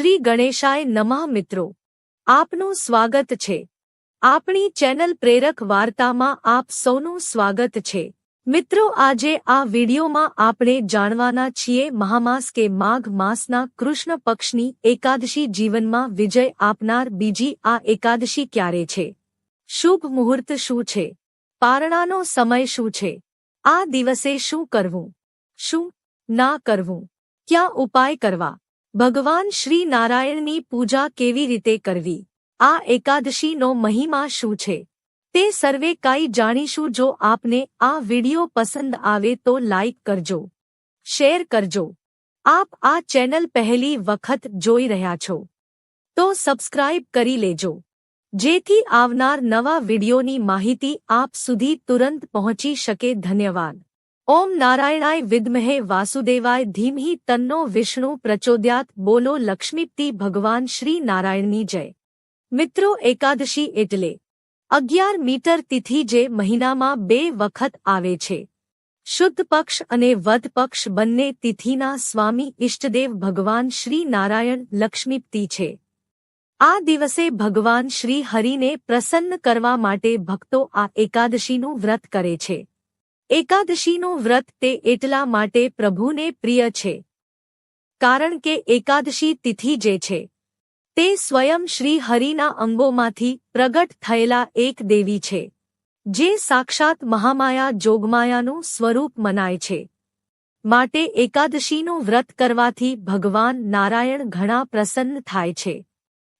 શ્રી ગણેશાય નમઃ મિત્રો. આપનું સ્વાગત છે. આપણી ચેનલ પ્રેરક વાર્તામાં આપ સૌનું સ્વાગત છે. મિત્રો, આજે આ વિડીયોમાં આપણે જાણવાના છીએ મહામાસ કે માઘ માસના કૃષ્ણ પક્ષની એકાદશી જીવનમાં વિજય આપનાર બીજી આ એકાદશી ક્યારે છે? શુભ મુહૂર્ત શું છે? પારણાનો સમય શું છે? આ દિવસે શું કરવું? શું ના કરવું? ક્યાં ઉપાય કરવા? ભગવાન શ્રી નારાયણની પૂજા કેવી રીતે કરવી? આ એકાદશીનો મહિમા શું છે? તે સર્વે કાંઈ જાણીશું. જો આપને આ વિડિયો પસંદ આવે તો લાઇક કરજો, શેર કરજો. આપ આ ચેનલ પહેલી વખત જોઈ રહ્યા છો, તો સબસ્ક્રાઇબ કરી લેજો. જેથી આવનાર નવા વિડિયોની માહિતી આપ સુધી તુરંત પહોંચી શકે. ધન્યવાદ. ઓમ નારાયણાય વિદ્મહે વાસુદેવાય ધીમહી તન્નો વિષ્ણુ પ્રચોદ્યાત બોલો લક્ષ્મીપતિ ભગવાન શ્રી નારાયણની જય. મિત્રો એકાદશી એટલે અગિયાર મીટર તિથિ જે મહિનામાં બે વખત આવે છે. શુદ્ધ પક્ષ અને વધ પક્ષ બંને તિથિના સ્વામી ઇષ્ટદેવ ભગવાન શ્રી નારાયણ લક્ષ્મીપતિ છે. આ દિવસે ભગવાન શ્રી હરિને પ્રસન્ન કરવા માટે ભક્તો આ એકાદશીનું વ્રત કરે છે. એકાદશીનું વ્રત તે એટલા માટે પ્રભુને પ્રિય છે. કારણ કે એકાદશી તિથિ જે છે, તે સ્વયં શ્રી હરિના અંગોમાંથી પ્રગટ થયેલા એક દેવી છે, જે સાક્ષાત મહામાયા જોગમાયાનું સ્વરૂપ મનાય છે. માટે એકાદશીનું વ્રત કરવાથી ભગવાન નારાયણ ઘણા પ્રસન્ન થાય છે.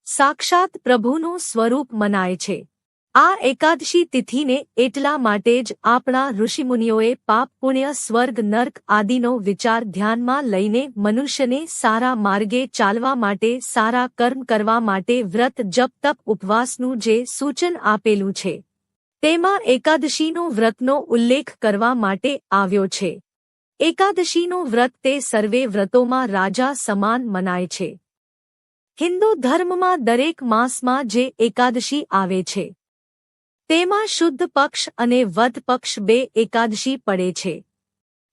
સાક્ષાત પ્રભુનું સ્વરૂપ મનાય છે. આ એકાદશી તિથિને એટલા માટે જ આપણા ઋષિમુનિઓએ પાપ, પુણ્ય, સ્વર્ગ, નર્ક આદિનો વિચાર ધ્યાનમાં લઈને મનુષ્યને સારા માર્ગે ચાલવા માટે, સારા કર્મ કરવા માટે વ્રત, જપ, તપ, ઉપવાસનું જે સૂચન આપેલું છે, તેમાં એકાદશીનો વ્રતનો ઉલ્લેખ કરવા માટે આવ્યો છે. એકાદશીનો વ્રત તે સર્વે વ્રતોમાં રાજા સમાન મનાય છે. હિન્દુ ધર્મમાં દરેક માસમાં જે એકાદશી આવે છે તેમાં શુદ્ધ પક્ષ અને વધ પક્ષ બે એકાદશી પડે છે.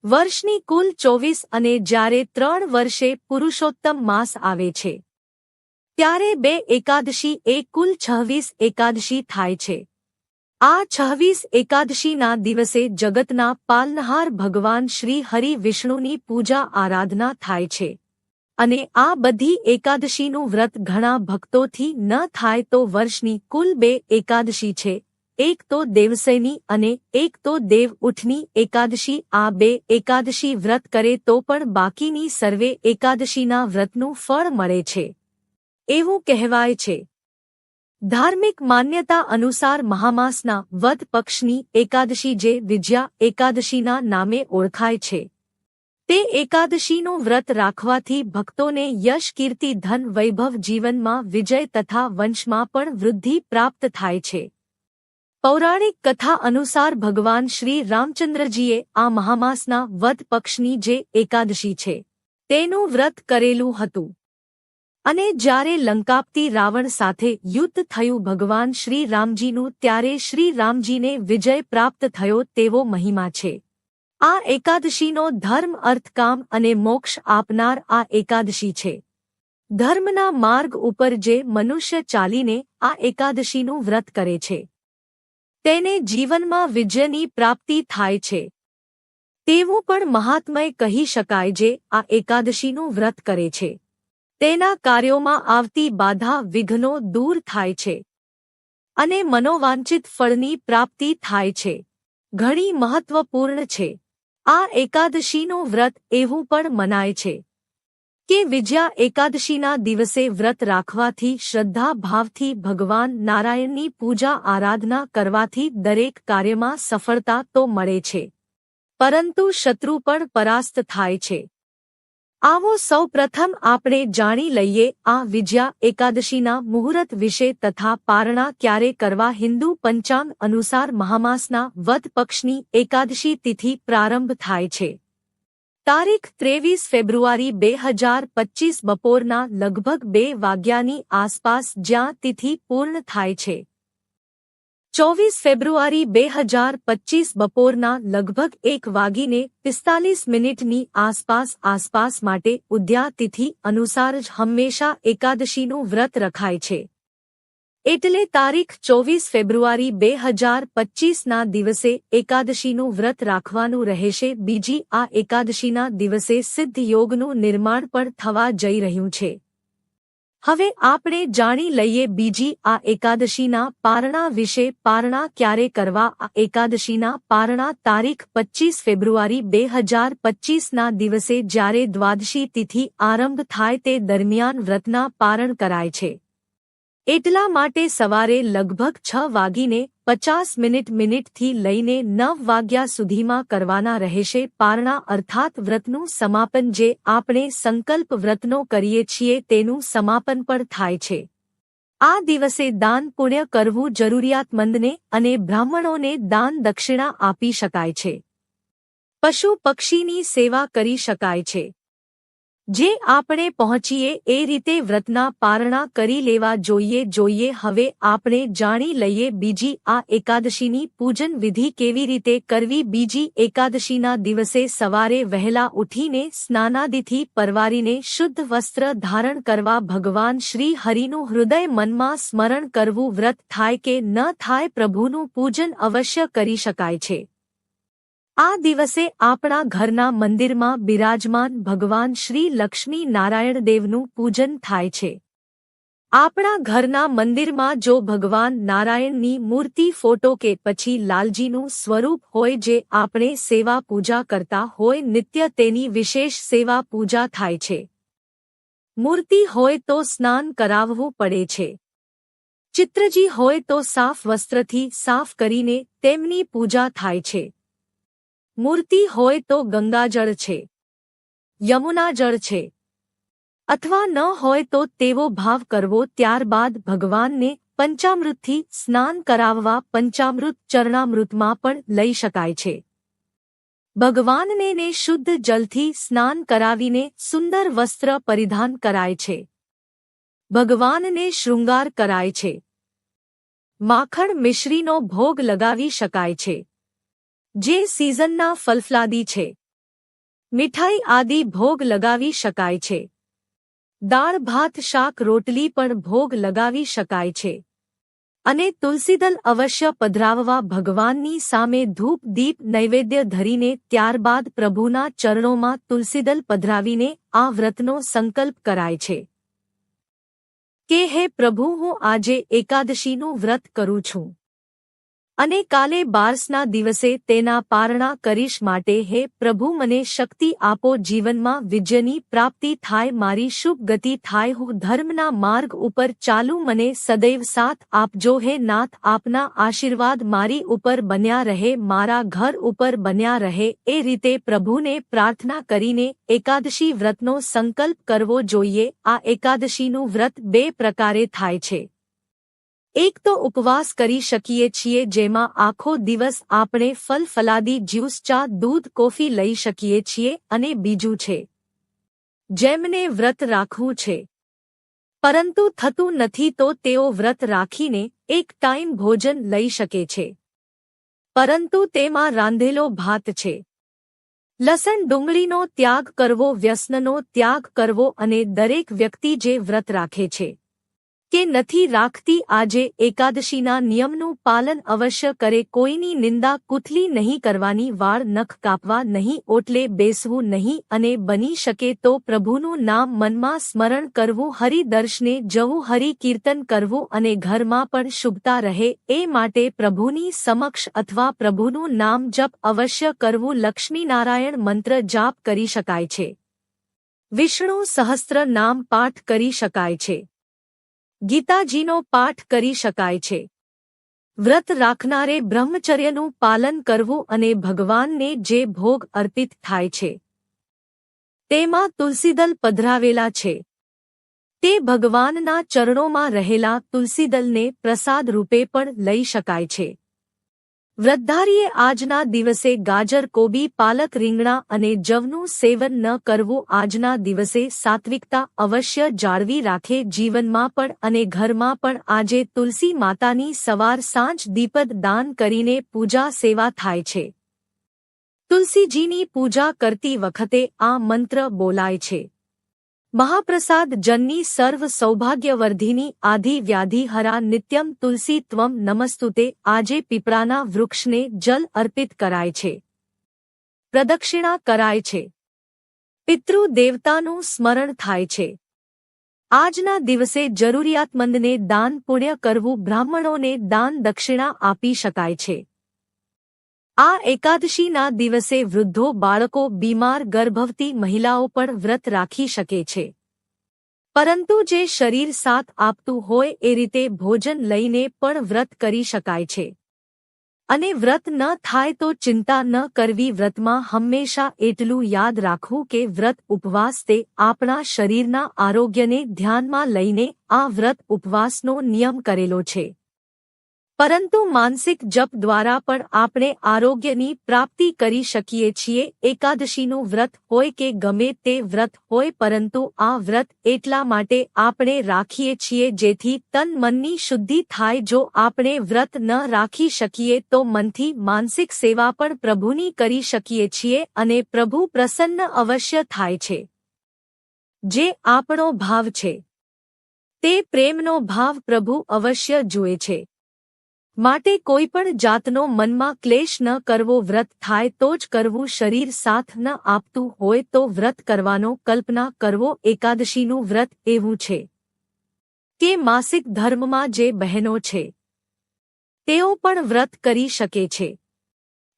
વર્ષની કુલ ચોવીસ અને જ્યારે ત્રણ વર્ષે પુરુષોત્તમ માસ આવે છે. ત્યારે બે એકાદશી એ કુલ છવ્વીસ એકાદશી થાય છે. આ છવ્વીસ એકાદશીના દિવસે જગતના પાલનહાર ભગવાન શ્રી હરિ વિષ્ણુની પૂજા આરાધના થાય છે. અને આ બધી એકાદશીનું વ્રત ઘણા ભક્તોથી ન થાય તો વર્ષની કુલ બે એકાદશી છે. એક તો દેવસૈની અને એક તો દેવ ઉઠની એકાદશી, આ બે એકાદશી વ્રત કરે તો પણ બાકીની સર્વે એકાદશીના વ્રતનું ફળ મળે છે. એવું કહેવાય છે. ધાર્મિક માન્યતા અનુસાર મહામાસના વદ પક્ષની એકાદશી જે વિજયા એકાદશીના નામે ઓળખાય છે. તે એકાદશીનું વ્રત રાખવાથી ભક્તોને યશ, કીર્તિ, ધન, વૈભવ જીવનમાં વિજય તથા વંશમાં પણ વૃદ્ધિ પ્રાપ્ત થાય છે. પૌરાણિક કથા અનુસાર ભગવાન શ્રી રામચંદ્રજીએ આ મહામાસના વધ પક્ષની જે એકાદશી છે, તેનું વ્રત કરેલું હતું. અને જ્યારે લંકાપતી રાવણ સાથે યુદ્ધ થયું ભગવાન શ્રી રામજીનું, ત્યારે શ્રી રામજીને વિજય પ્રાપ્ત થયો તેવો મહિમા છે. આ એકાદશીનો ધર્મ અર્થકામ અને મોક્ષ આપનાર આ એકાદશી છે. ધર્મના માર્ગ ઉપર જે મનુષ્ય ચાલીને આ એકાદશીનું વ્રત કરે છે તેને જીવનમાં વિજયની પ્રાપ્તિ થાય છે. તેવું પણ મહાત્મય કહી શકાય જે આ એકાદશીનું વ્રત કરે છે. તેના કાર્યોમાં આવતી બાધા વિઘ્નો દૂર થાય છે. અને મનોવાંચિત ફળની પ્રાપ્તિ થાય છે. ઘણી મહત્વપૂર્ણ છે. આ એકાદશીનું વ્રત એવું પણ મનાય છે. કે વિજયા એકાદશીના દિવસે વ્રત રાખવાથી, શ્રદ્ધા ભાવથી ભગવાન નારાયણની પૂજા આરાધના કરવાથી દરેક કાર્યમાં સફળતા તો મળે છે. પરંતુ શત્રુ પણ પરાસ્ત થાય છે. આવો સૌ પ્રથમ આપણે જાણી લઈએ આ વિજયા એકાદશીના મુહૂર્ત વિશે તથા પારણા ક્યારે કરવા હિન્દુ પંચાંગ અનુસાર મહામાસના વદ પક્ષની એકાદશી તિથિ પ્રારંભ થાય છે. તારીખ ત્રેવીસ ફેબ્રુઆરી બે હજાર પચીસ બપોરના લગભગ બે વાગ્યાની આસપાસ જ્યાં તિથિ પૂર્ણ થાય છે. ચોવીસ ફેબ્રુઆરી બે હજાર પચીસ બપોરના લગભગ એક વાગીને પિસ્તાલીસ મિનિટની આસપાસ આસપાસ માટે ઉદ્યા તિથિ અનુસાર જ હંમેશા એકાદશીનું વ્રત રખાય છે. એટલે તારીખ ચોવીસ ફેબ્રુઆરી બે હજાર પચીસના દિવસે એકાદશીનું વ્રત રાખવાનું રહેશે. બીજી, આ એકાદશીના દિવસે સિદ્ધ યોગનું નિર્માણ પણ થવા જઈ રહ્યું છે. હવે આપણે જાણી લઈએ બીજી, આ એકાદશીના પારણા વિશે. પારણા ક્યારે કરવા? આ એકાદશીના પારણા તારીખ પચીસ ફેબ્રુઆરી બે હજાર પચીસના દિવસે જ્યારે દ્વાદશી તિથિ આરંભ થાય તે દરમિયાન વ્રતના પારણ કરાય છે. એટલા માટે સવારે લગભગ છ વાગીને પચાસ મિનિટ મિનિટથી લઈને નવ વાગ્યા સુધીમાં કરવાના રહેશે પારણા અર્થાત વ્રતનું સમાપન જે આપણે સંકલ્પ વ્રતનો કરીએ છીએ તેનું સમાપન પણ થાય છે. આ દિવસે દાન પુણ્ય કરવું જરૂરિયાતમંદને અને બ્રાહ્મણોને દાન દક્ષિણા આપી શકાય છે. પશુ પક્ષીની સેવા કરી શકાય છે. જે આપણે પહોંચીએ એ રીતે વ્રતના પારણા કરી લેવા જોઈએ જોઈએ, હવે આપણે જાણી લઈએ બીજી આ એકાદશીની પૂજન વિધિ કેવી રીતે કરવી? બીજી એકાદશીના દિવસે સવારે વહેલા ઉઠીને સ્નાનાદિથી પરવારીને શુદ્ધ વસ્ત્ર ધારણ કરવા ભગવાન શ્રી હરિનું હૃદય મનમાં સ્મરણ કરવું વ્રત થાય કે ન થાય પ્રભુનું પૂજન અવશ્ય કરી શકાય છે. આ દિવસે આપણા ઘરના મંદિરમાં બિરાજમાન ભગવાન શ્રી લક્ષ્મી નારાયણ દેવનું પૂજન થાય છે. આપણા ઘરના મંદિરમાં જો ભગવાન નારાયણની મૂર્તિ ફોટો કે પછી લાલજીનું સ્વરૂપ હોય જે આપણે સેવા પૂજા કરતા હોય નિત્ય તેની વિશેષ સેવા પૂજા થાય છે. મૂર્તિ હોય તો સ્નાન કરાવવું પડે છે. ચિત્રજી હોય તો સાફ વસ્ત્રથી સાફ કરીને તેમની પૂજા થાય છે. મૂર્તિ હોય તો ગંગાજળ છે. યમુના જળ છે. અથવા ન હોય તો તેવો ભાવ કરવો ત્યારબાદ ભગવાનને પંચામૃતથી સ્નાન કરાવવા પંચામૃત ચરણામૃતમાં પણ લઈ શકાય છે. ભગવાનને ને શુદ્ધ જલથી સ્નાન કરાવીને સુંદર વસ્ત્ર પરિધાન કરાય છે. ભગવાનને શૃંગાર કરાય છે. માખણ મિશ્રીનો ભોગ લગાવી શકાય છે. જે સિઝનના ફલફલાદી છે. મીઠાઈ આદિ ભોગ લગાવી શકાય છે. દાળ, ભાત, શાક, રોટલી પણ ભોગ લગાવી શકાય છે. અને તુલસીદલ અવશ્ય પધરાવવા ભગવાનની સામે ધૂપ, દીપ, નૈવેદ્ય ધરીને ત્યારબાદ પ્રભુના ચરણોમાં તુલસીદલ પધરાવીને આ વ્રતનો સંકલ્પ કરાય છે. કે હે પ્રભુ, હું આજે એકાદશીનું વ્રત કરું છું. અને કાલે બારસના દિવસે તેના પારણા કરીશ માટે, હે પ્રભુ, મને શક્તિ આપો, જીવનમાં વિજયની પ્રાપ્તિ થાય, મારી શુભ ગતિ થાય, હું ધર્મના માર્ગ ઉપર ચાલુ, મને સદૈવ સાથ આપજો, હે નાથ, આપના આશીર્વાદ મારી ઉપર બન્યા રહે, મારા ઘર ઉપર બન્યા રહે. એ રીતે પ્રભુને પ્રાર્થના કરીને એકાદશી વ્રતનો સંકલ્પ કરવો જોઈએ. આ એકાદશીનું વ્રત બે પ્રકારે થાય છે. એક તો ઉપવાસ કરી શકીએ છીએ જેમાં આખો દિવસ આપણે ફલ ફલાદી, જ્યુસ, ચા, દૂધ, કોફી લઈ શકીએ છીએ અને બીજું છે. જેમને વ્રત રાખવું છે. પરંતુ થતું નથી તો તેઓ વ્રત રાખીને એક ટાઈમ ભોજન લઈ શકે છે. પરંતુ તેમાં રાંધેલો ભાત છે. લસણ ડુંગળીનો ત્યાગ કરવો, વ્યસનનો ત્યાગ કરવો અને દરેક વ્યક્તિ જે વ્રત રાખે છે. કે નથી રાખતી આજે એકાદશીના નિયમનું પાલન અવશ્ય કરે, કોઈની નિંદા કુથલી નહીં કરવાની, વાળ નખ કાપવા નહીં, ઓટલે બેસવું નહીં અને બની શકે તો પ્રભુનું નામ મનમાં સ્મરણ કરવું, હરિદર્શને જવું હરિ કીર્તન કરવું અને ઘરમાં પણ શુભતા રહે, એ માટે પ્રભુની સમક્ષ અથવા પ્રભુનું નામ જપ અવશ્ય કરવું, લક્ષ્મીનારાયણ મંત્ર જાપ કરી શકાય છે. વિષ્ણુ સહસ્ત્ર નામ પાઠ કરી શકાય છે. ગીતાજીનો પાઠ કરી શકાય છે. વ્રત રાખનારે બ્રહ્મચર્યનું પાલન કરવું અને ભગવાનને જે ભોગ અર્પિત થાય છે. તેમાં તુલસીદલ પધરાવેલા છે. તે ભગવાનના ચરણોમાં રહેલા તુલસીદલને પ્રસાદ રૂપે પણ લઈ શકાય છે. વૃદ્ધારીએ આજના દિવસે ગાજર, કોબી, પાલક, રીંગણા અને જવનું સેવન ન કરવું આજના દિવસે સાત્વિકતા અવશ્ય જાળવી રાખે જીવનમાં પણ અને ઘરમાં પણ. આજે તુલસી માતાની સવાર સાંજ દીપદ દાન કરીને પૂજા સેવા થાય છે. તુલસીજીની પૂજા કરતી વખતે આ મંત્ર બોલાય છે. મહાપ્રસાદ જન્ની સર્વ સૌભાગ્યવર્ધિની આધિ વ્યાધિ હરા નિત્યમ તુલસી ત્વમ નમસ્તુતે આજે પીપળાના વૃક્ષને જલ અર્પિત કરાય છે. પ્રદક્ષિણા કરાય છે. પિતૃ દેવતાનું સ્મરણ થાય છે. આજના દિવસે જરૂરિયાતમંદને દાન પુણ્ય કરવું બ્રાહ્મણોને દાન દક્ષિણા આપી શકાય છે. આ એકાદશીના દિવસે વૃદ્ધો, બાળકો, બીમાર, ગર્ભવતી મહિલાઓ પણ વ્રત રાખી શકે છે. પરંતુ જે શરીર સાથ આપતું હોય એ રીતે ભોજન લઈને પણ વ્રત કરી શકાય છે. અને વ્રત ન થાય તો ચિંતા ન કરવી વ્રતમાં હંમેશા એટલું યાદ રાખવું કે વ્રત ઉપવાસ તે આપણા શરીરના આરોગ્યને ધ્યાનમાં લઈને આ વ્રત ઉપવાસનો નિયમ કરેલો છે. પરંતુ માનસિક જપ દ્વારા પણ આપણે આરોગ્યની પ્રાપ્તિ કરી શકીએ છીએ. એકાદશીનું વ્રત હોય કે ગમે તે વ્રત હોય, પરંતુ આ વ્રત એટલા માટે આપણે રાખીએ છીએ જેથી તન મનની શુદ્ધિ થાય. જો આપણે વ્રત ન રાખી શકીએ, તો મનથી માનસિક સેવા પણ પ્રભુની કરી શકીએ છીએ અને પ્રભુ પ્રસન્ન અવશ્ય થાય છે. જે આપણો ભાવ છે. તે પ્રેમનો ભાવ પ્રભુ અવશ્ય જુએ છે. માટે કોઈ પણ જાતનો મનમાં ક્લેશ ન કરવો, વ્રત થાય તો જ કરવું, શરીર સાથ ન આપતું હોય તો વ્રત કરવાનો કલ્પના કરવો, એકાદશીનું વ્રત એવું છે કે માસિક ધર્મમાં જે બહેનો છે, તેઓ પણ વ્રત કરી શકે છે.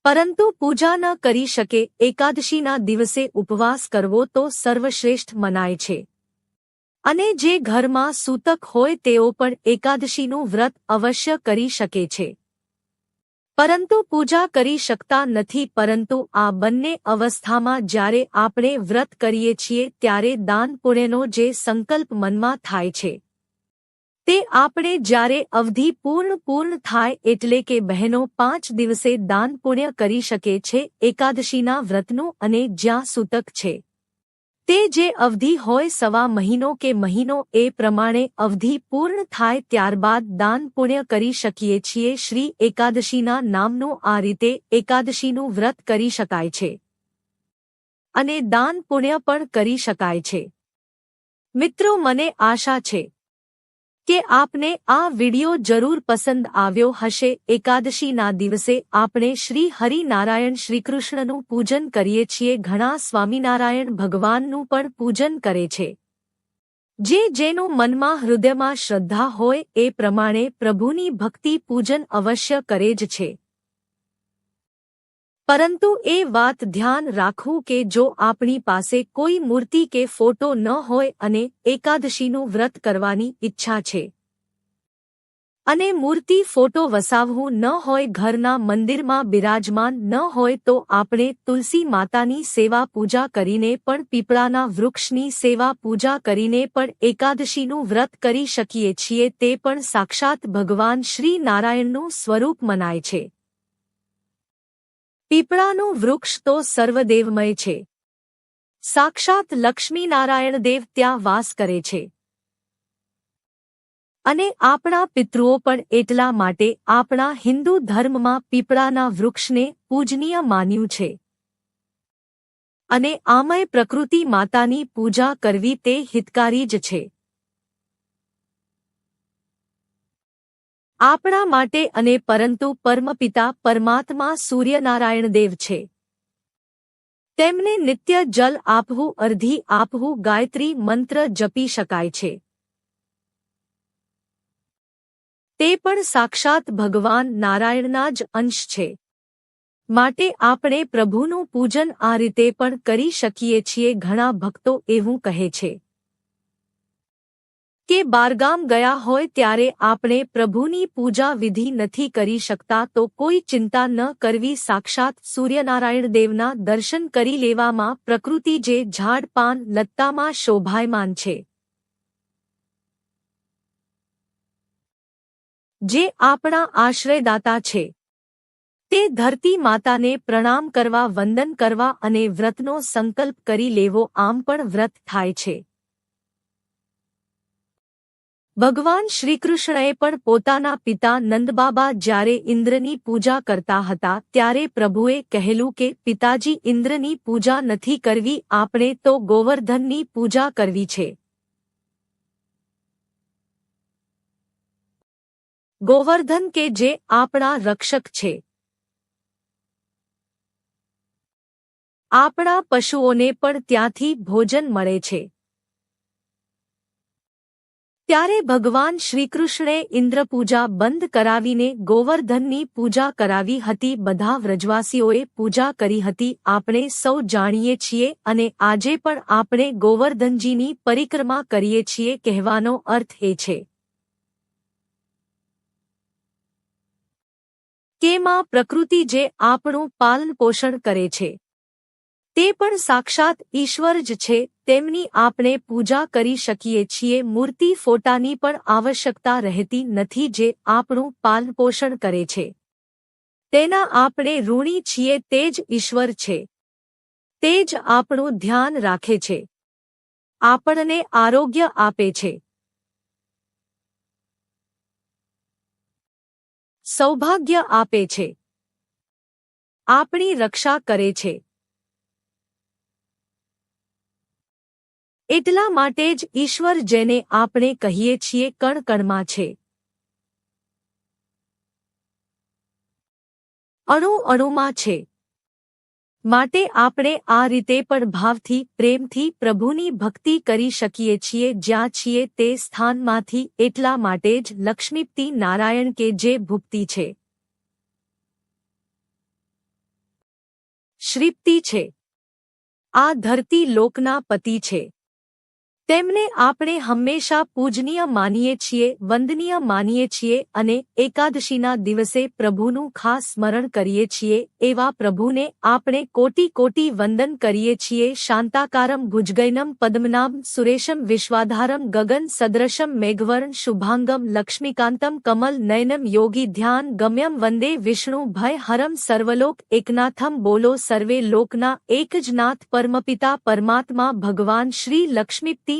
પરંતુ પૂજા ન કરી શકે, એકાદશીના દિવસે ઉપવાસ કરવો તો સર્વશ્રેષ્ઠ મનાય છે. અને જે ઘરમાં સૂતક હોય તેઓ પણ એકાદશીનું વ્રત અવશ્ય કરી શકે છે. પરંતુ પૂજા કરી શકતા નથી, પરંતુ આ બંને અવસ્થામાં જ્યારે આપણે વ્રત કરીએ છીએ ત્યારે દાન પુણ્યનો જે સંકલ્પ મનમાં થાય છે, તે આપણે જ્યારે અવધિ પૂર્ણ પૂર્ણ થાય એટલે કે બહેનો પાંચ દિવસે દાન પુણ્ય કરી શકે છે, એકાદશીના વ્રતનું અને જ્યાં સૂતક છે. તે જે અવધિ હોય સવા મહિનો કે મહિનો એ પ્રમાણે અવધિ પૂર્ણ થાય ત્યારબાદ દાન પુણ્ય કરી શકીએ છીએ શ્રી એકાદશીના નામનું આ રીતે એકાદશીનું વ્રત કરી શકાય છે. અને દાન પુણ્ય પણ કરી શકાય છે. મિત્રો, મને આશા છે કે આપને આ વિડિયો જરૂર પસંદ આવ્યો હશે. એકાદશીના દિવસે આપણે શ્રી હરિનારાયણ શ્રીકૃષ્ણનું પૂજન કરીએ છીએ. ઘણા સ્વામિનારાયણ ભગવાનનું પણ પૂજન કરે છે. જે જેનું મનમાં હૃદયમાં શ્રદ્ધા હોય એ પ્રમાણે પ્રભુની ભક્તિ પૂજન અવશ્ય કરે જ છે. પરંતુ એ વાત ધ્યાન રાખવું કે જો આપણી પાસે કોઈ મૂર્તિ કે ફોટો ન હોય અને એકાદશીનું વ્રત કરવાની ઈચ્છા છે. અને મૂર્તિ ફોટો વસાવવું ન હોય, ઘરના મંદિરમાં બિરાજમાન ન હોય તો આપણે તુલસી માતાની સેવા પૂજા કરીને પણ પીપળાના વૃક્ષની સેવા પૂજા કરીને પણ એકાદશીનું વ્રત કરી શકીએ છીએ તે પણ સાક્ષાત ભગવાન શ્રી નારાયણનું સ્વરૂપ મનાય છે. પીપળાનું વૃક્ષ તો સર્વદેવમય છે. સાક્ષાત લક્ષ્મીનારાયણ દેવ ત્યાં વાસ કરે છે. અને આપણા પિતૃઓ પણ એટલા માટે આપણા હિન્દુ ધર્મમાં પીપળાના વૃક્ષને પૂજનીય માન્યું છે. અને આમય પ્રકૃતિ માતાની પૂજા કરવી તે હિતકારી જ છે. આપણા માટે અને પરંતુ પરમપિતા પરમાત્મા સૂર્યનારાયણ દેવ છે. તેમને નિત્ય જલ આપવું, અર્ધી આપવું, ગાયત્રી મંત્ર જપી શકાય છે. તે પણ સાક્ષાત ભગવાન નારાયણના જ અંશ છે. માટે આપણે પ્રભુનું પૂજન આ રીતે પણ કરી શકીએ છીએ, ઘણા ભક્તો એવું કહે છે. કે બારગામ ગયા હોય ત્યારે આપણે પ્રભુની પૂજા વિધિ નથી કરી શકતા તો કોઈ ચિંતા ન કરવી સાક્ષાત સૂર્યનારાયણ દેવના દર્શન કરી લેવામાં પ્રકૃતિ જે ઝાડ પાન લત્તામાં શોભાયમાન છે. જે આપણા આશ્રયદાતા છે. તે ધરતી માતાને પ્રણામ કરવા, વંદન કરવા અને વ્રતનો સંકલ્પ કરી લેવો આમ પણ વ્રત થાય છે. ભગવાન શ્રીકૃષ્ણએ પણ પોતાના પિતા નંદબાબા જ્યારે ઇન્દ્રની પૂજા કરતા હતા ત્યારે પ્રભુએ કહેલું કે, પિતાજી, ઇન્દ્રની પૂજા નથી કરવી, આપણે તો ગોવર્ધનની પૂજા કરવી છે. ગોવર્ધન કે જે આપણા રક્ષક છે. આપણા પશુઓને પણ ત્યાંથી ભોજન મળે છે. ત્યારે ભગવાન શ્રીકૃષ્ણે ઇન્દ્રપૂજા બંધ કરાવીને ગોવર્ધનની પૂજા કરાવી હતી. બધા વ્રજવાસીઓએ પૂજા કરી હતી. આપણે સૌ જાણીએ છીએ અને આજે પણ આપણે ગોવર્ધનજીની પરિક્રમા કરીએ છીએ કહેવાનો અર્થ એ છે. કે માં પ્રકૃતિ જે આપણું પાલન પોષણ કરે છે? તે પણ સાક્ષાત ઈશ્વર જ છે. તેમની આપણે પૂજા કરી શકીએ છીએ. મૂર્તિ ફોટાની પણ આવશ્યકતા રહેતી નથી જે આપણું પાલનપોષણ કરે છે. તેના આપણે ઋણી છીએ તે જ ઈશ્વર છે. તે જ આપણું ધ્યાન રાખે છે. આપણને આરોગ્ય આપે છે. સૌભાગ્ય આપે છે. આપણી રક્ષા કરે છે. એટલા માટે જ ઈશ્વર જેને આપણે કહીએ છીએ કણ કણમાં છે. અણુ અણુમાં છે. માટે આપણે આ રીતે પણ ભાવથી, પ્રેમથી, પ્રભુની ભક્તિ કરી શકીએ છીએ જ્યાં છીએ તે સ્થાનમાંથી એટલા માટે જ લક્ષ્મીપ્તિ નારાયણ કે જે ભુક્તિ છે. શ્રીપ્તિ છે. આ ધરતી લોકના પતિ છે. તેમને આપણે હંમેશા પૂજનીય માનીએ છીએ, વંદનીય માનીએ છીએ અને એકાદશીના દિવસે પ્રભુનું ખાસ સ્મરણ કરીએ છીએ, એવા પ્રભુને આપણે કોટી કોટી વંદન કરીએ છીએ. શાંતાકારમ ભુજગૈનમ પદ્મનામ સુરેશમ વિશ્વાધારમ ગગન સદ્રશમ મેઘવર્ણ શુભાંગમ લક્ષ્મીકાંતમ કમલ નયનમ યોગી ધ્યાન ગમ્યમ વંદે વિષ્ણુ ભય હરમ સર્વલોક એકનાથમ બોલો સર્વે લોકના એક જ નાથ પરમપિતા પરમાત્મા ભગવાન શ્રી લક્ષ્મીપ્તિ